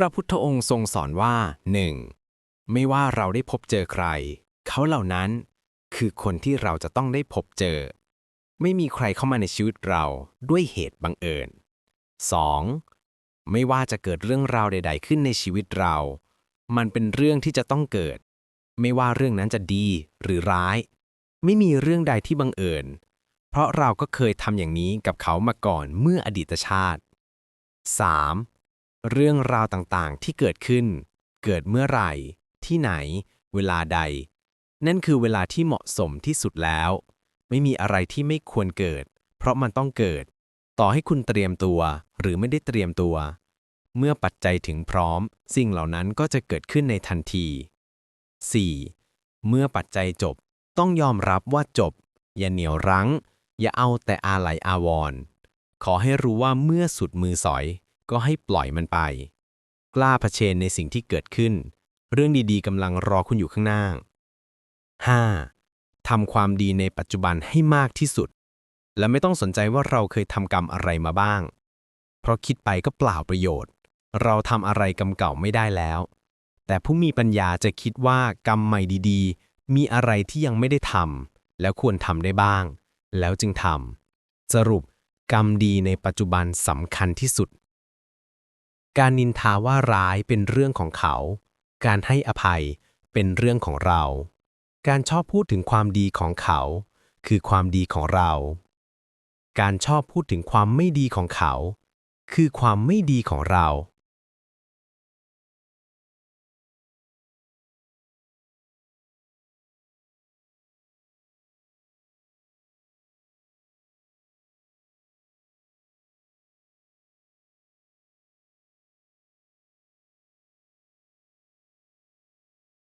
พระพุทธองค์ทรงสอนว่า 1. ไม่ว่าเราได้พบเจอใคร เขาเหล่านั้นคือคนที่เราจะต้องได้พบเจอ ไม่มีใครเข้ามาในชีวิตเราด้วยเหตุบังเอิญ 2. ไม่ว่าจะเกิดเรื่องราวใด ๆ ขึ้นในชีวิตเรา มันเป็นเรื่องที่จะต้องเกิด ไม่ว่าเรื่องนั้นจะดีหรือร้าย ไม่มีเรื่องใดที่บังเอิญ เพราะเราก็เคยทำอย่างนี้กับเขามาก่อนเมื่ออดีตชาติ 3. เรื่องราวต่างๆ ที่เกิดขึ้น เกิดเมื่อไหร่ ที่ไหน เวลาใด นั่นคือเวลาที่เหมาะสมที่สุดแล้ว ไม่มีอะไรที่ไม่ควรเกิด เพราะมันต้องเกิด ต่อให้คุณเตรียมตัว หรือไม่ได้เตรียมตัว เมื่อปัจจัยถึงพร้อม สิ่งเหล่านั้นก็จะเกิดขึ้นในทันที 4. เมื่อปัจจัยจบ ต้องยอมรับว่าจบ อย่าเหนียวรั้ง อย่าเอาแต่อาไหลอาวรณ์ขอให้รู้ว่าเมื่อสุดมือสอย ก็ให้ปล่อยมันไป กล้าเผชิญในสิ่งที่เกิดขึ้น เรื่องดีๆกำลังรอคุณอยู่ข้างหน้า 5. ทำความดีในปัจจุบันให้มากที่สุด และไม่ต้องสนใจว่าเราเคยทำกรรมอะไรมาบ้าง เพราะคิดไปก็เปล่าประโยชน์ เราทำอะไรกรรมเก่าไม่ได้แล้ว แต่ผู้มีปัญญาจะคิดว่ากรรมใหม่ดีๆ มีอะไรที่ยังไม่ได้ทำแล้วควรทำได้บ้าง แล้วจึงทำสรุปกรรมดีในปัจจุบันสำคัญที่สุด การนินทาว่าร้ายเป็นเรื่องของเขา การให้อภัยเป็นเรื่องของเรา การชอบพูดถึงความดีของเขา คือความดีของเรา การชอบพูดถึงความไม่ดีของเขา คือความไม่ดีของเรา